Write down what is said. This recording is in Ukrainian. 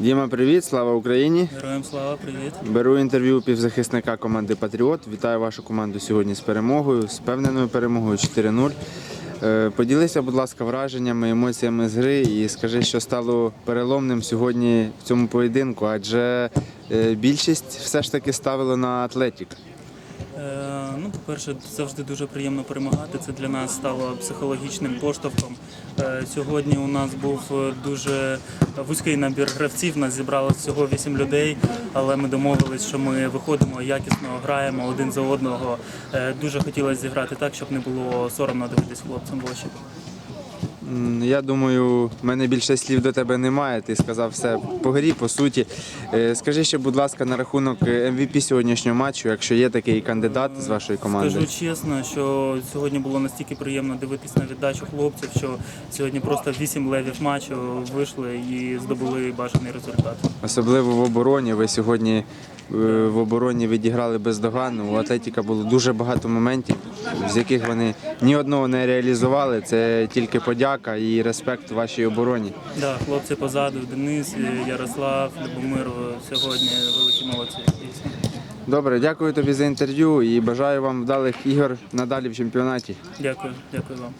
Діма, привіт, слава Україні! Героям слава, привіт. Беру інтерв'ю у півзахисника команди Патріот. Вітаю вашу команду сьогодні з перемогою, з певненою перемогою 4-0. Е, Поділися, будь ласка, враженнями, емоціями з гри і скажи, що стало переломним сьогодні в цьому поєдинку, адже е, більшість все ж таки ставила на Атлетік. Е, ну, по-перше, завжди дуже приємно перемагати. Це для нас стало психологічним поштовхом. Е, сьогодні у нас був дуже вузький набір гравців. Нас зібралося всього 8 людей, але ми домовились, що ми виходимо якісно, граємо один за одного. Е, дуже хотілося зіграти так, щоб не було соромно дивитись хлопцям в очі. Я думаю, в мене більше слів до тебе немає. Ти сказав все по грі, по суті. Е, Скажи ще, будь ласка, на рахунок е, MVP сьогоднішнього матчу, якщо є такий кандидат з вашої команди. Скажу чесно, що сьогодні було настільки приємно дивитись на віддачу хлопців, що сьогодні просто вісім левів матчу вийшли і здобули бажаний результат. Особливо в обороні. Ви сьогодні в обороні відіграли бездоганно. У Атлетіка було дуже багато моментів, з яких вони ні одного не реалізували. Це тільки подяка і респект вашій обороні. Да, хлопці позаду, Денис, Ярослав, Любомир сьогодні великі молодці. Добре, дякую тобі за інтерв'ю і бажаю вам вдалих ігор надалі в чемпіонаті. Дякую, дякую вам.